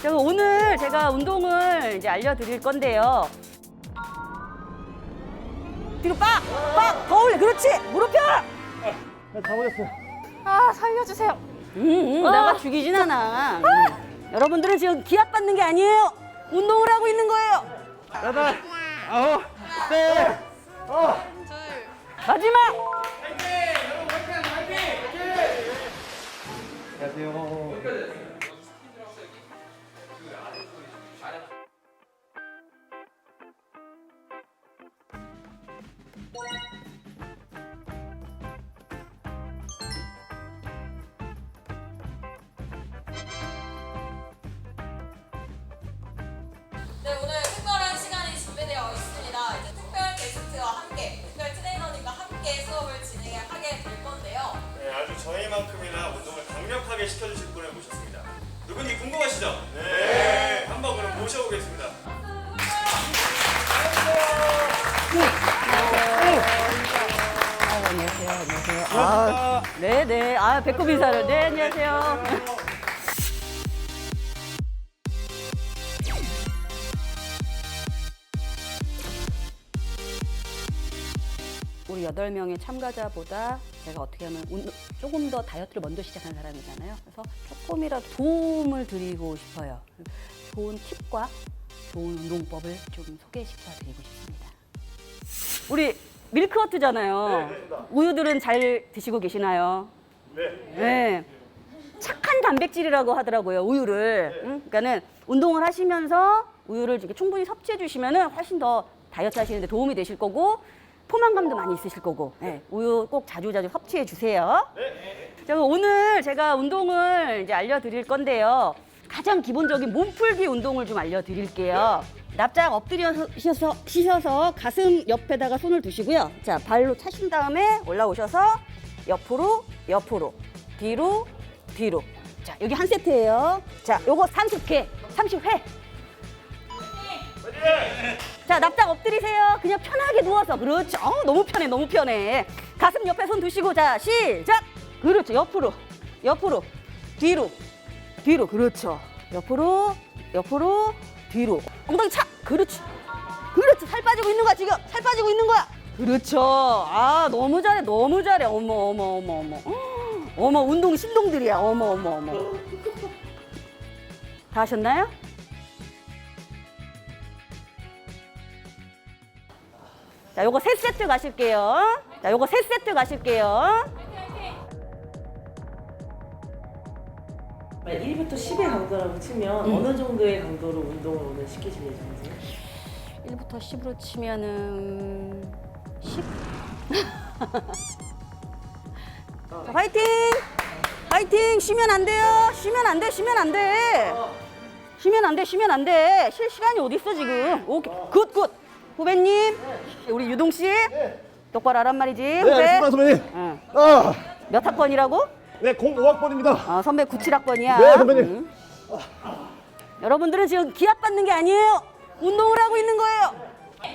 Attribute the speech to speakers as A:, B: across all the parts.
A: 자, 오늘 제가 운동을 이제 알려드릴 건데요. 뒤로 빡! 빡! 더 올려! 그렇지! 무릎 펴!
B: 가버렸어요.
C: 아 살려주세요.
A: 음, 음, 내가 죽이진 않아. 음. 여러분들은 지금 기합 받는 게 아니에요. 운동을 하고 있는 거예요.
B: 여덟, 아홉, 셋, 어.
A: 마지막!
B: 안녕하세요.
D: 강력하게 시켜주실 분을 모셨습니다. 누군지 궁금하시죠? 네. 한번 그럼 모셔보겠습니다.
A: 아, 안녕하세요. 안녕하세요. 아, 배꼽 인사를. 네, 안녕하세요. 우리 여덟 명의 참가자보다 제가 어떻게 하면 운- 조금 더 다이어트를 먼저 시작한 사람이잖아요. 그래서 조금이라도 도움을 드리고 싶어요. 좋은 팁과 좋은 운동법을 좀 소개시켜 드리고 싶습니다. 우리 밀크워트잖아요. 우유들은 잘 드시고 계시나요? 네. 착한 단백질이라고 하더라고요, 우유를. 응? 그러니까는 운동을 하시면서 우유를 이렇게 충분히 섭취해 주시면은 훨씬 더 다이어트 하시는데 도움이 되실 거고 포만감도 많이 있으실 거고 네, 우유 꼭 자주 자주 섭취해 주세요. 자, 그럼 오늘 제가 운동을 이제 알려드릴 건데요. 가장 기본적인 몸풀기 운동을 좀 알려드릴게요. 납작 엎드려서 쉬셔서 가슴 옆에다가 손을 두시고요. 자, 발로 차신 다음에 올라오셔서 옆으로, 옆으로, 뒤로, 뒤로. 자, 여기 한 세트예요. 자, 요거 30회, 30회. 자, 납작 엎드리세요. 그냥 편하게 누워서. 그렇죠. 어, 너무 편해, 너무 편해. 가슴 옆에 손 두시고, 자, 시작. 그렇죠. 옆으로, 옆으로, 뒤로, 뒤로. 그렇죠. 옆으로, 옆으로, 뒤로. 엉덩이 차. 그렇지. 그렇지. 살 빠지고 있는 거야, 지금. 살 빠지고 있는 거야. 그렇죠. 아, 너무 잘해, 너무 잘해. 어머, 어머, 어머, 어머. 어머, 운동 신동들이야. 어머, 어머, 어머. 다 하셨나요? 자, 요거 세 세트 가실게요. 자, 요거 세 세트 가실게요.
E: 1부터 10의 강도라고 치면 어느 정도의 강도로 운동을 오늘 시키실 예정이세요?
A: 1부터 10으로 치면은 10. 자, 화이팅! 화이팅! 쉬면 안 돼요. 쉬면 안 돼. 쉬면 안 돼. 쉬면 안 돼. 쉬면 안 돼. 쉴 시간이 어디 있어 지금? 오케이. 굿, 굿. 후배님, 우리 유동 씨. 똑바로 하란 말이지.
B: 네,
A: 후배.
B: 알겠습니다, 선배님.
A: 응.
B: 아,
A: 몇 학번이라고?
B: 네, 05학번입니다.
A: 어, 선배 97학번이야.
B: 네, 선배님.
A: 여러분들은 지금 기합 받는 게 아니에요. 운동을 하고 있는 거예요.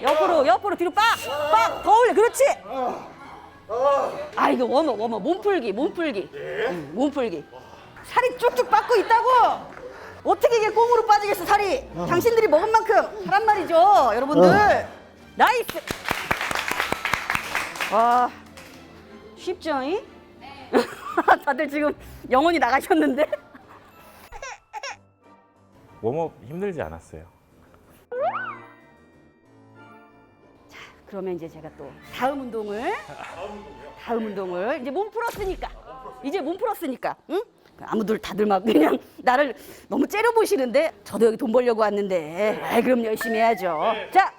A: 옆으로, 옆으로, 뒤로 빡! 빡! 더 올려. 그렇지! 아, 이거 워머, 워머. 몸풀기, 몸풀기. 응, 몸풀기. 살이 쭉쭉 빠고 있다고! 어떻게 이게 꽁으로 빠지겠어, 살이? 당신들이 먹은 만큼 하란 말이죠, 여러분들. 나이스! 와, 쉽죠, 이? 다들 지금 영혼이 나가셨는데?
F: 웜업 힘들지 않았어요.
A: 그러면 이제 제가 또 다음 운동을 다음 운동을 이제 몸 풀었으니까 이제 몸 풀었으니까 응? 아무들 다들 막 그냥 나를 너무 째려 보시는데 저도 여기 돈 벌려고 왔는데 아이 그럼 열심히 해야죠. 자,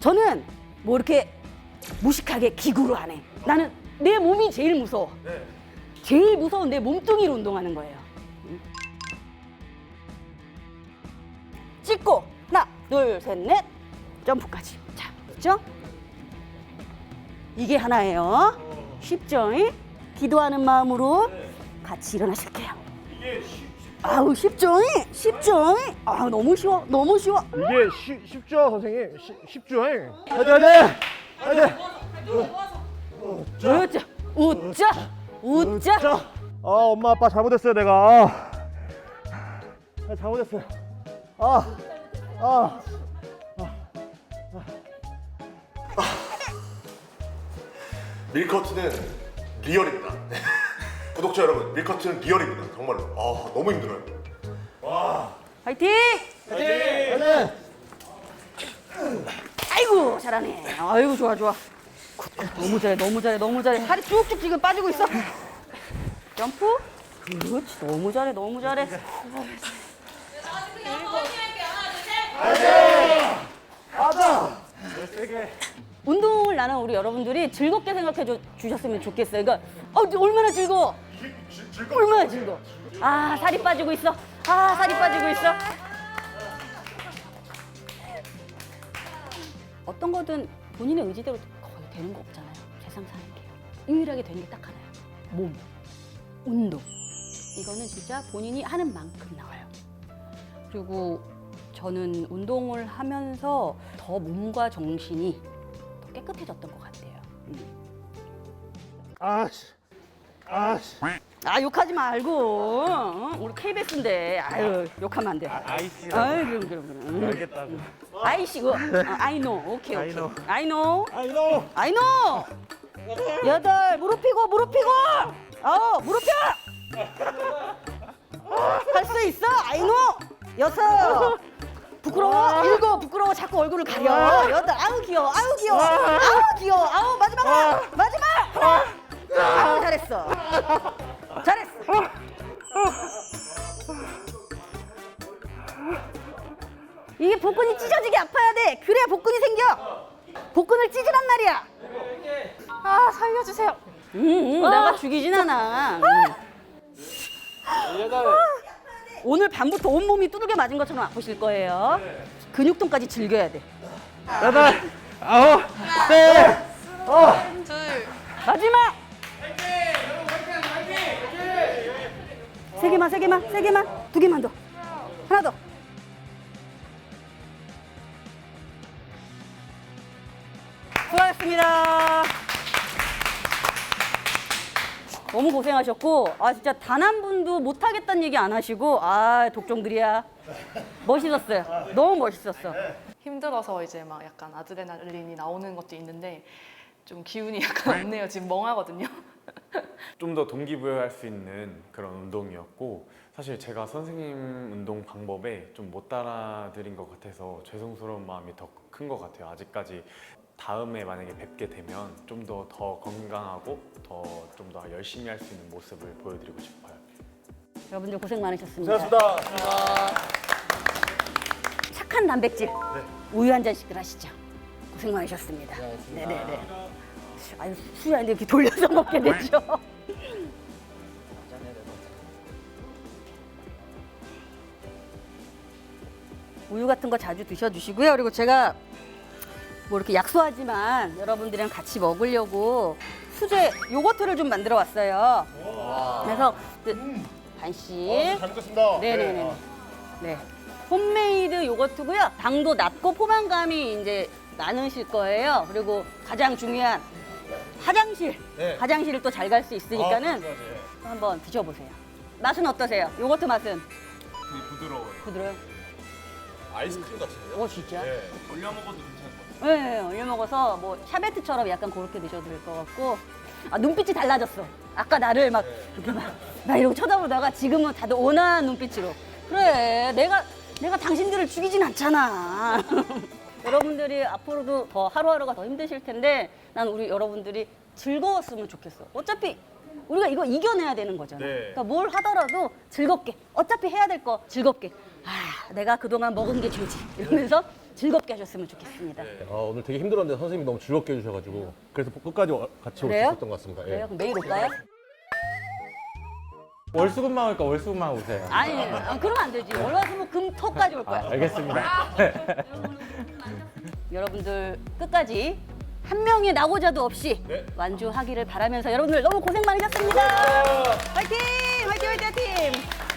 A: 저는 뭐 이렇게 무식하게 기구로 안 해. 나는 내 몸이 제일 무서워. 제일 무서운 내 몸뚱이로 운동하는 거예요. 응? 찍고 하나, 둘, 셋, 넷 점프까지. 자, 그렇죠? 이게 하나예요. 쉽죠? 잉? 기도하는 마음으로 같이 일어나실게요. 아우 쉽죠? 잉? 쉽죠? 잉? 아 너무 쉬워, 너무 쉬워.
B: 이게 쉬, 쉽죠, 선생님? 쉬, 쉽죠? 화이팅, 화이팅! 화이팅!
A: 으쌰, 웃자, 진짜?
B: 아 엄마 아빠 잘못했어요 내가. 아, 아, 잘못했어요. 아, 아.
C: 밀커트는 리얼입니다. 구독자 여러분, 밀커트는 리얼입니다. 정말로. 아, 너무 힘들어요.
A: 화이팅!
B: 네.
A: 아이고 잘하네. 아이고 좋아 좋아. 너무 잘해 너무 잘해 너무 잘해. 살이 쭉쭉 지금 빠지고 있어. 점프. 그렇지 너무 잘해 너무 잘해. 운동을 나는 우리 여러분들이 즐겁게 생각해 주- 주셨으면 좋겠어요. 그러니까 어, 얼마나 즐거워. 얼마나 즐거워. 아 살이 빠지고 있어. 아 살이 빠지고 있어. 어떤 거든 본인의 의지대로 거의 되는 거 없잖아요. 세상 사는 게요. 유일하게 되는 게 딱 하나야. 몸, 운동. 이거는 진짜 본인이 하는 만큼 나와요. 그리고 저는 운동을 하면서 더 몸과 정신이 더 깨끗해졌던 것 같아요. 음.
B: 아씨, 아씨.
A: 아 욕하지 말고 어? 우리 KBS인데 아유 욕하면 안 돼.
F: 아이씨.
A: 아유 그럼 그럼 그럼.
F: 알겠다고.
A: 아이씨 그 I know 오케이 오케이.
F: I know.
A: I know.
B: 아이노.
A: I know. 여덟 무릎 펴고 무릎 펴고 아홉 무릎 펴. 할 수 있어 I know. 여섯 부끄러워 일곱 부끄러워 자꾸 얼굴을 가려 여덟 아우 귀여워 아우 귀여워 아우 귀여워 아우 마지막 하나 마지막 하나 아우 잘했어. 잘했어. 이게 복근이 찢어지게 아파야 돼. 그래야 복근이 생겨. 복근을 찢으란 말이야.
G: 아 살려주세요.
A: 응, 응, 내가 죽이진 않아. 응. 오늘 밤부터 온몸이 두들겨 맞은 것처럼 아프실 거예요. 근육통까지 즐겨야 돼.
B: 여덟, 아홉, 셋.
G: 둘.
A: 마지막 세 개만 세 개만 세 개만. 두 개만 더. 하나 더. 수고하셨습니다. 너무 고생하셨고 아 진짜 단 한 분도 못하겠다는 얘기 안 하시고 아 독종들이야. 멋있었어요. 너무 멋있었어.
G: 힘들어서 이제 막 약간 아드레날린이 나오는 것도 있는데 좀 기운이 약간 없네요. 지금 멍하거든요.
F: 좀 더 동기부여할 수 있는 그런 운동이었고 사실 제가 선생님 운동 방법에 좀 못 따라드린 것 같아서 죄송스러운 마음이 더 큰 것 같아요. 아직까지 다음에 만약에 뵙게 되면 좀 더더 건강하고 더 좀 더 열심히 할 수 있는 모습을 보여드리고 싶어요.
A: 여러분들 고생 많으셨습니다
B: 고생하셨습니다.
A: 착한 단백질 우유 한 잔씩들 하시죠. 고생 많으셨습니다. 네네네. 아니 술이 아닌데 이렇게 돌려서 먹게 되죠. 우유 같은 거 자주 드셔주시고요. 그리고 제가 뭐 이렇게 약소하지만 여러분들이랑 같이 먹으려고 수제 요거트를 좀 만들어 왔어요. 그래서 그 반씩
C: 잘 먹겠습니다.
A: 네네 네. 네. 홈메이드 요거트고요. 당도 낮고 포만감이 이제 많으실 거예요. 그리고 가장 중요한 화장실. 화장실을 또 잘 갈 수 있으니까는 한번 드셔보세요. 맛은 어떠세요? 요거트 맛은?
F: 부드러워요.
A: 부드러워요?
C: 아이스크림 같은데요?
A: 오 진짜?
F: 올려 먹어도 괜찮을 것 같아요.
A: 네, 올려 먹어서 뭐 샤베트처럼 약간 그렇게 드셔도 될 것 같고 아, 눈빛이 달라졌어. 아까 나를 막 이렇게 막, 막 이러고 쳐다보다가 지금은 다들 온화한 눈빛으로 그래 내가 내가 당신들을 죽이진 않잖아. 여러분들이 앞으로도 더 하루하루가 더 힘드실 텐데 난 우리 여러분들이 즐거웠으면 좋겠어. 어차피 우리가 이거 이겨내야 되는 거잖아. 그러니까 뭘 하더라도 즐겁게 어차피 해야 될 거 즐겁게 아 내가 그동안 먹은 게 죄지 이러면서 즐겁게 하셨으면 좋겠습니다.
B: 아, 오늘 되게 힘들었는데 선생님이 너무 즐겁게 해주셔가지고 그래서 끝까지 같이 올 수
A: 그래요?
B: 있었던 것 같습니다. 예.
A: 그래요? 그럼 매일 올까요?
F: 월수금만 올까 월수금만 오세요.
A: 아니, 아, 그러면 안 되지. 월화수목 금토까지 올 거야.
F: 아, 알겠습니다.
A: 여러분들 끝까지 한 명의 낙오자도 없이 완주하기를 바라면서 여러분들 너무 고생 많으셨습니다. 화이팅! 화이팅! 화이팅! 화이팅!